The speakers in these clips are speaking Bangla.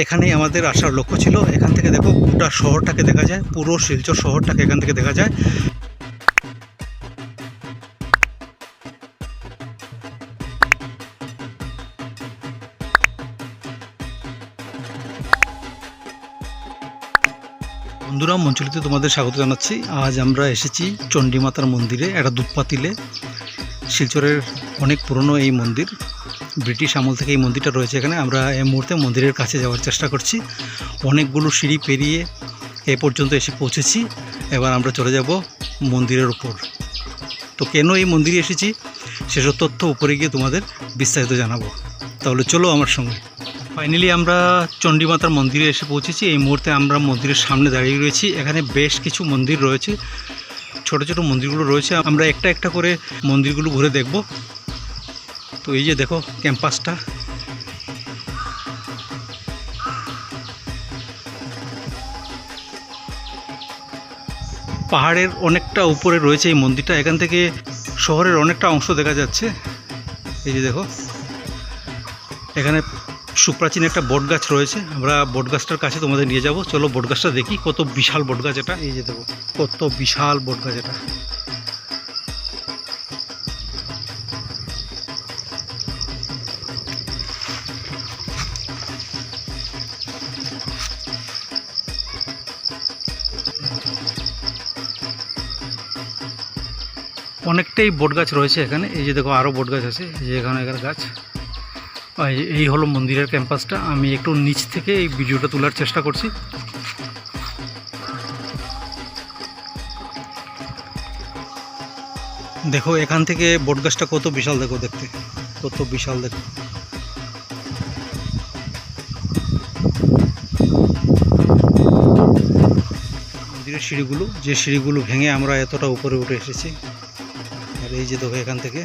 এখানেই আমাদের আসার লক্ষ্য ছিল। এখান থেকে দেখো গোটা শহরটাকে দেখা যায়, পুরো শিলচর শহরটাকে এখান থেকে দেখা যায়। বন্ধুরা, মঞ্চলিতে তোমাদের স্বাগত জানাচ্ছি। আজ আমরা এসেছি চণ্ডীমাতার মন্দিরে, একটা দুধপাতিলে। শিলচরের অনেক পুরনো এই মন্দির। ব্রিটিশ আমল থেকে এই মন্দিরটা রয়েছে এখানে। আমরা এই মুহূর্তে মন্দিরের কাছে যাওয়ার চেষ্টা করছি। অনেকগুলো সিঁড়ি পেরিয়ে এ পর্যন্ত এসে পৌঁছেছি। এবার আমরা চলে যাব মন্দিরের উপর। তো কেন এই মন্দিরে এসেছি? সেসব তথ্য উপরে গিয়ে তোমাদের বিস্তারিত জানাব। তাহলে চলো আমার সঙ্গে। ফাইনালি আমরা চণ্ডীমাতার মন্দিরে এসে পৌঁছেছি। এই মুহূর্তে আমরা মন্দিরের সামনে দাঁড়িয়ে রয়েছি। এখানে বেশ কিছু মন্দির রয়েছে। ছোট ছোট মন্দিরগুলো রয়েছে। আমরা একটা একটা করে মন্দিরগুলো ঘুরে দেখব। তো এই যে দেখো ক্যাম্পাসটা। পাহাড়ের অনেকটা উপরে রয়েছে এই মন্দিরটা। এখান থেকে শহরের অনেকটা অংশ দেখা যাচ্ছে। এই যে দেখো, এখানে সুপ্রাচীন একটা বট গাছ রয়েছে। আমরা বট গাছটার কাছে তোমাদের নিয়ে যাব। চলো বট গাছটা দেখি, কত বিশাল বট গাছ এটা। এই যে দেখো, কত বিশাল বট গাছ এটা। অনেকটাই বট গাছ রয়েছে এখানে। এই যে দেখো আরও বট গাছ আছে। এই যে এখানে এখানে গাছ। এই- হলো মন্দিরের ক্যাম্পাসটা। আমি একটু নিচ থেকে এই ভিডিওটা তোলার চেষ্টা করছি। দেখো, এখান থেকে বট গাছটা কত বিশাল, দেখো দেখতে। কত বিশাল দেখো। মন্দিরের সিঁড়িগুলো, যে সিঁড়িগুলো ভেঙে আমরা এতটা উপরে উঠে এসেছি। এই যে দেখো এখান থেকে,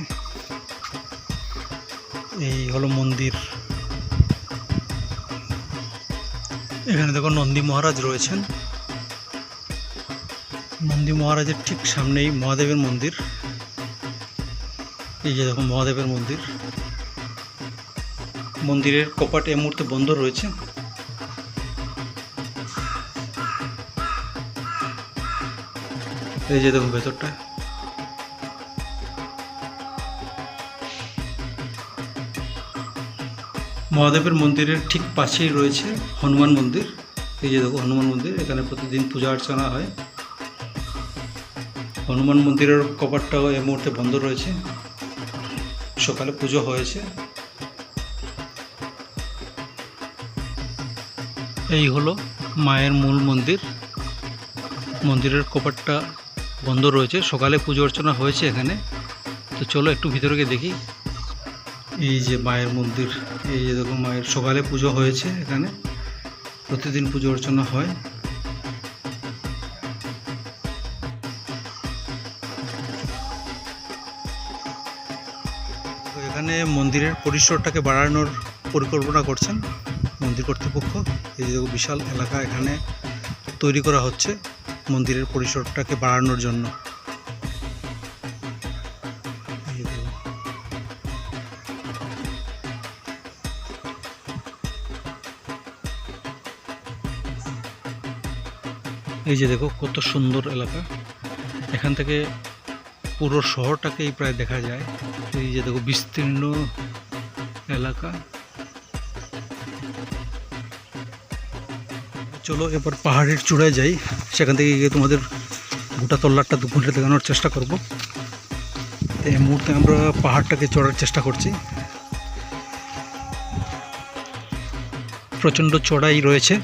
এই হলো মন্দির। এখানে দেখো নন্দী মহারাজ রয়েছেন। নন্দী মহারাজের ঠিক সামনেই মহাদেবের মন্দির। এই যে দেখো মহাদেবের মন্দির। মন্দিরের কপাট এই মুহূর্তে বন্ধ রয়েছে। এই যে দেখো ভেতরটা। মহাদেবের মন্দিরের ঠিক পাশেই রয়েছে হনুমান মন্দির। এই যে দেখো, হনুমান মন্দির, এখানে প্রতিদিন পূজা অর্চনা হয়। হনুমান মন্দিরের কপাটটাও এই মুহূর্তে বন্ধ রয়েছে। সকালে পুজো হয়েছে। এই হলো মায়ের মূল মন্দির। মন্দিরের কপাটটা বন্ধ রয়েছে। সকালে পুজো অর্চনা হয়েছে এখানে। তো চলো একটু ভিতরে গিয়ে দেখি। এই যে মায়ের মন্দির, এই যে দেখো মায়ের সকালে পুজো হয়েছে এখানে, প্রতিদিন পুজো অর্চনা হয়। তো এখানে মন্দিরের পরিসরটাকে বাড়ানোর পরিকল্পনা করছেন মন্দির কর্তৃপক্ষ। এই যে বিশাল এলাকা এখানে তৈরি করা হচ্ছে মন্দিরের পরিসরটাকে বাড়ানোর জন্য। এই যে দেখো, কত সুন্দর এলাকা। এখান থেকে পুরো শহরটাকেই প্রায় দেখা যায়। এই যে দেখো, বিস্তীর্ণ এলাকা। চলো, এবার পাহাড়ের চূড়ায় যাই। সেখান থেকে গিয়ে তোমাদের গোটা তল্লাটটা দু ঘণ্টা দেখানোর চেষ্টা করব। এই মুহূর্তে আমরা পাহাড়টাকে চড়ার চেষ্টা করছি। প্রচণ্ড চড়াই রয়েছে।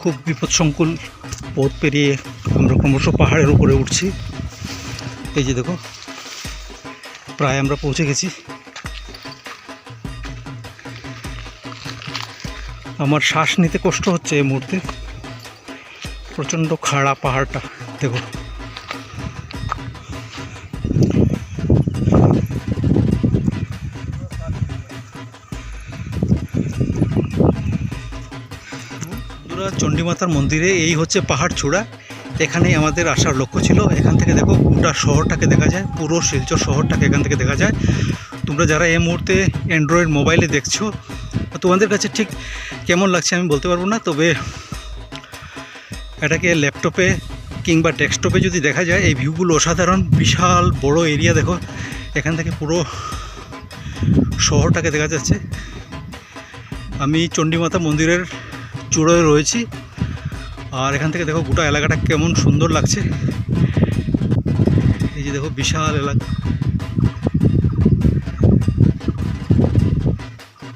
খুব বিপদসংকুল পথ পেরিয়ে আমরা ক্রমশ পাহাড়ের উপরে উঠছি। এই যে দেখো, প্রায় আমরা পৌঁছে গেছি। আমার শ্বাস নিতে কষ্ট হচ্ছে এই মুহূর্তে। প্রচণ্ড খাড়া পাহাড়টা, দেখো। চণ্ডীমাতার মন্দিরে এই হচ্ছে পাহাড় চূড়া। এখানেই আমাদের আসার লক্ষ্য ছিল। এখান থেকে দেখো গোটা শহরটাকে দেখা যায়, পুরো শিলচর শহরটাকে এখান থেকে দেখা যায়। তোমরা যারা এই মুহূর্তে অ্যান্ড্রয়েড মোবাইলে দেখছ, তোমাদের কাছে ঠিক কেমন লাগছে আমি বলতে পারব না, তবে এটাকে ল্যাপটপে কিংবা ডেস্কটপে যদি দেখা যায়, এই ভিউগুলো অসাধারণ, বিশাল বড় এরিয়া দেখো। এখান থেকে পুরো শহরটাকে দেখা যাচ্ছে। আমি চণ্ডীমাতা মন্দিরের চূড়োয় রয়েছি। আর এখান থেকে দেখো গোটা এলাকাটা কেমন সুন্দর লাগছে। এই যে দেখো বিশাল এলাকা।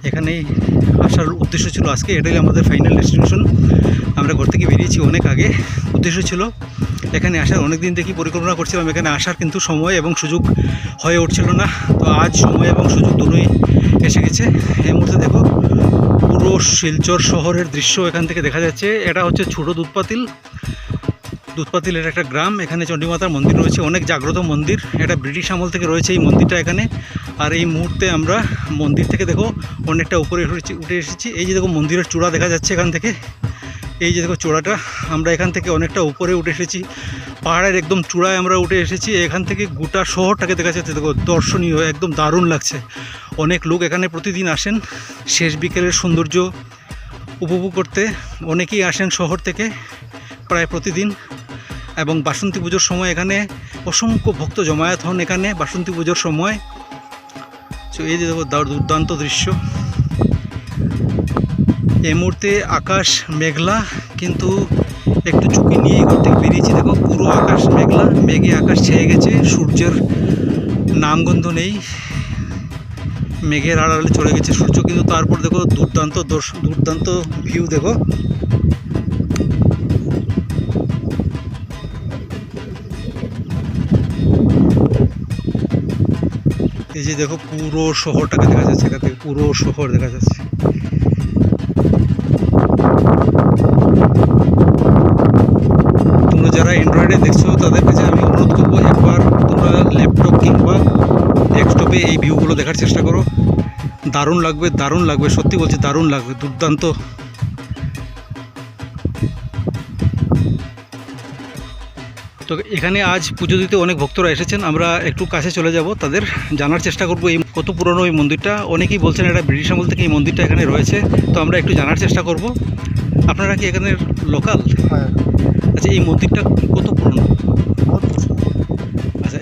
এখানেই আসার উদ্দেশ্য ছিল আজকে, এটাই আমাদের ফাইনাল ডেস্টিনেশন আমরা ঘর থেকে বেরিয়েছি অনেক আগে। উদ্দেশ্য ছিল এখানে আসার অনেক দিন থেকেই পরিকল্পনা করছিলাম এখানে আসার, কিন্তু সময় এবং সুযোগ হয়ে উঠছিল না। তো আজ সময় এবং সুযোগ দুটোই এসে গেছে। এই মুহূর্তে দেখো পুরো শিলচর শহরের দৃশ্য এখান থেকে দেখা যাচ্ছে। এটা হচ্ছে ছোট দুধপাতিল। দুধপাতিলের একটা গ্রাম। এখানে চণ্ডীমাতার মন্দির রয়েছে। অনেক জাগ্রত মন্দির। এটা ব্রিটিশ আমল থেকে রয়েছে এই মন্দিরটা এখানে। আর এই মুহূর্তে আমরা মন্দির থেকে দেখো অনেকটা উপরে উঠে এসেছি। এই যে দেখো মন্দিরের চূড়া দেখা যাচ্ছে এখান থেকে। এই যে দেখো চূড়াটা। আমরা এখান থেকে অনেকটা উপরে উঠে এসেছি। পাহাড়ের একদম চূড়ায় আমরা উঠে এসেছি। এখান থেকে গোটা শহরটাকে দেখা যাচ্ছে, দেখো, দর্শনীয়, একদম দারুণ লাগছে। অনেক লোক এখানে প্রতিদিন আসেন। শেষ বিকেলের সৌন্দর্য উপভোগ করতে অনেকেই আসেন শহর থেকে প্রায় প্রতিদিন। এবং বাসন্তী পুজোর সময় এখানে অসংখ্য ভক্ত জমায়েত হন এখানে বাসন্তী পুজোর সময়। তো এই যে দেখো, দার- দুর্দান্ত দৃশ্য। এই মুহূর্তে আকাশ মেঘলা, কিন্তু একটু ঝুঁকি নিয়ে ঘর থেকে বেরিয়েছি দেখো, পুরো আকাশ মেঘলা, মেঘে আকাশ ছেয়ে গেছে, সূর্যের নামগন্ধ নেই, মেঘের আড়ালে চলে গেছে সূর্য, কিন্তু তারপর দেখো, দুর্দান্ত দুর্দান্ত ভিউ দেখো। এই যে দেখো, পুরো শহরটাকে দেখা যাচ্ছে, এখান পুরো শহর দেখা যাচ্ছে তোমরা যারা অ্যান্ড্রয়েডে দেখছ তাদের কাছে আমি অনুরোধ করব একবার তোমরা ল্যাপটপ কিংবা ডেস্কটপে এই ভিউগুলো দেখার চেষ্টা করো। দারুণ লাগবে দারুণ লাগবে সত্যি বলছি দারুণ লাগবে দুর্দান্ত। তো এখানে আজ পুজো দিতে অনেক ভক্তরা এসেছেন আমরা একটু কাছে চলে যাব তাদের জানার চেষ্টা করব এই কত পুরনো এই মন্দিরটা। অনেকেই বলছেন এটা ব্রিটিশ আমল থেকে এই মন্দিরটা এখানে রয়েছে তো আমরা একটু জানার চেষ্টা করব। আপনারা কি এখানের লোকাল হ্যাঁ। আচ্ছা এই মন্দিরটা কত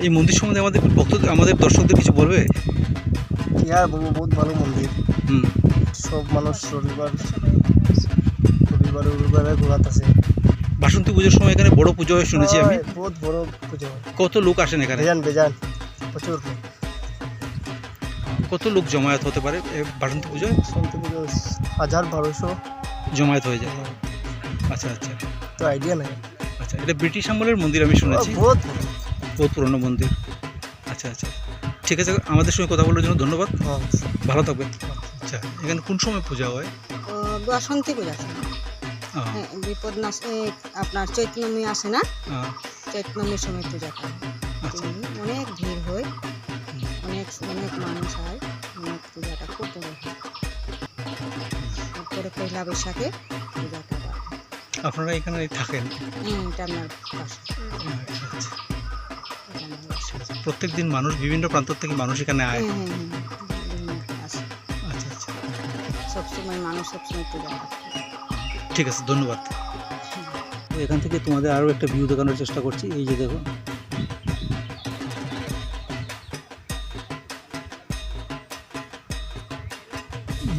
এই মন্দির সম্বন্ধে আমাদের ভক্ত আমাদের দর্শকদের কিছু বলবে? কি আর বলব বহুত ভালো মন্দির। হুম। সব মানুষ রবিবার রবিবার রবিবারে ঘোরাত আছে বাসন্তী পুজোর সময় এখানে বড় পুজো হয় শুনেছি আমি। বহুত বড় পুজো হয়। কত লোক আসেন এখানে? বেজান বেজান প্রচুর লোক। কত লোক জমায়েত হতে পারে বাসন্তী পুজোয়? সন্তি পুজো হাজার বারোশো। জমায়েত হয়ে যায়। আচ্ছা আচ্ছা। তো আইডিয়া নাই। আচ্ছা এটা ব্রিটিশ আমলের মন্দির আমি শুনেছি। বহুত বহুত পুরনো মন্দির আচ্ছা আচ্ছা। ঠিক আছে আমাদের সঙ্গে কথা বলার জন্য ধন্যবাদ। ভালো থাকবেন। আচ্ছা এখানে কোন সময় পূজা হয়? বাসন্তী পূজা। হ্যাঁ বিপদ এ, আপনার চৈতনমী আসে না? চৈতনমীর সময় পূজা করে আচ্ছা। অনেক ভিড় হয়। অনেক অনেক মানুষ হয়। অনেক পূজাটা খুব বড় তারপরে পয়লা বৈশাখে পূজাটা আপনারা এখানে থাকেন? হুম এটা আপনার পাশে প্রত্যেক দিন মানুষ বিভিন্ন প্রান্ত থেকে মানুষ এখানে আয়। আচ্ছা আচ্ছা। সবসময় মানুষ সবসময় ঠিক আছে ধন্যবাদ। এখান থেকে তোমাদের আরও একটা ভিউ দেখানোর চেষ্টা করছি এই যে দেখো।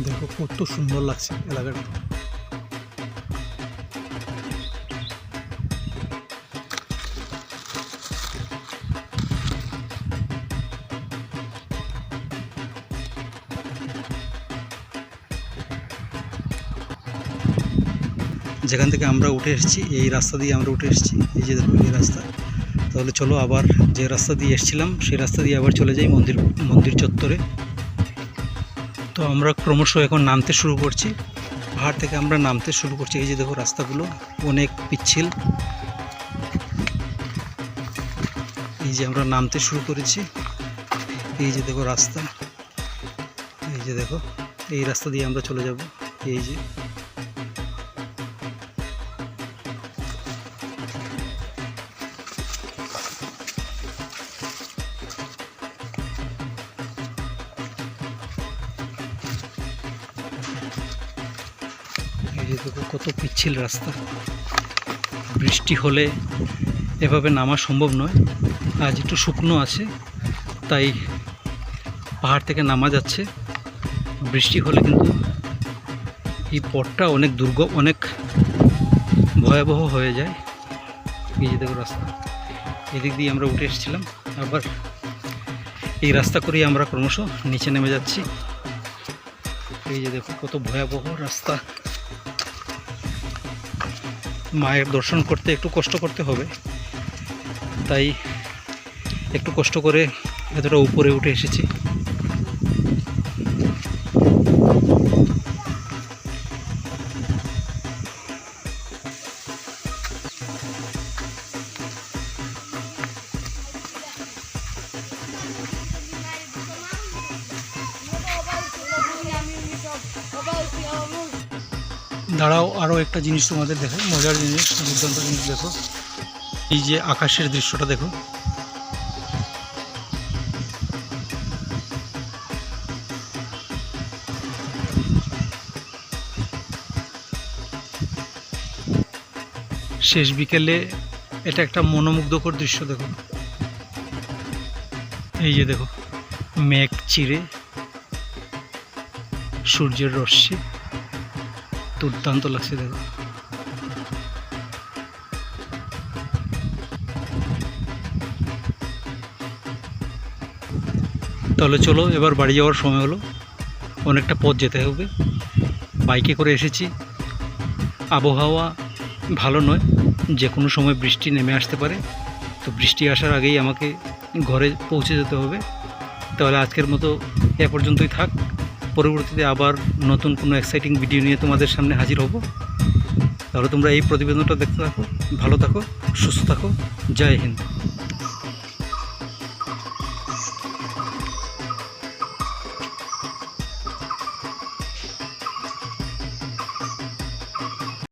দেখো কত সুন্দর লাগছে এলাকাটা। যেখান থেকে আমরা উঠে এসেছি, এই রাস্তা দিয়ে আমরা উঠে এসেছি। এই যে দেখো এই রাস্তা। তাহলে চলো আবার যে রাস্তা দিয়ে এসেছিলাম, সেই রাস্তা দিয়ে আবার চলে যাই মন্দির মন্দির চত্বরে। তো আমরা ক্রমশ এখন নামতে শুরু করছি। পাহাড় থেকে আমরা নামতে শুরু করছি। এই যে দেখো রাস্তাগুলো অনেক পিচ্ছিল। এই যে আমরা নামতে শুরু করেছি। এই যে দেখো রাস্তা। এই যে দেখো, এই রাস্তা দিয়ে আমরা চলে যাব। এই যে এই দেখো কত পিচ্ছিল রাস্তা। বৃষ্টি হলে এভাবে নামা সম্ভব নয়। আজ একটু শুকনো আছে, তাই পাহাড় থেকে নামা যাচ্ছে। বৃষ্টি হলে কিন্তু এই পথটা অনেক দুর্গ, অনেক ভয়াবহ হয়ে যায়। এই যে দেখো রাস্তা, এদিক দিয়ে আমরা উঠে এসেছিলাম। আবার এই রাস্তা করেই আমরা ক্রমশ নিচে নেমে যাচ্ছি। এই যে দেখো কত ভয়াবহ রাস্তা। মায়ের দর্শন করতে একটু কষ্ট করতে হবে। তাই একটু কষ্ট করে এতটা উপরে উঠে এসেছি। আরও একটা জিনিস তোমাদের দেখো, মজার জিনিস, দুর্দান্ত জিনিস দেখো। এই যে আকাশের দৃশ্যটা দেখো। শেষ বিকেলে এটা একটা মনোমুগ্ধকর দৃশ্য দেখো। এই যে দেখো, মেঘ চিরে সূর্যের রশ্মি। দুর্দান্ত লাগছে দেখো। তাহলে চলো, এবার বাড়ি যাওয়ার সময় হলো। অনেকটা পথ যেতে হবে। বাইকে করে এসেছি। আবহাওয়া ভালো নয়। যে কোনো সময় বৃষ্টি নেমে আসতে পারে। তো বৃষ্টি আসার আগেই আমাকে ঘরে পৌঁছে যেতে হবে। তাহলে আজকের মতো এ পর্যন্তই থাক। পরবর্তীতে আবার নতুন কোনো এক্সাইটিং ভিডিও নিয়ে তোমাদের সামনে হাজির হব। তাহলে তোমরা এই প্রতিবেদনটা দেখতে থাকো, ভালো থাকো, সুস্থ থাকো, জয় হিন্দ।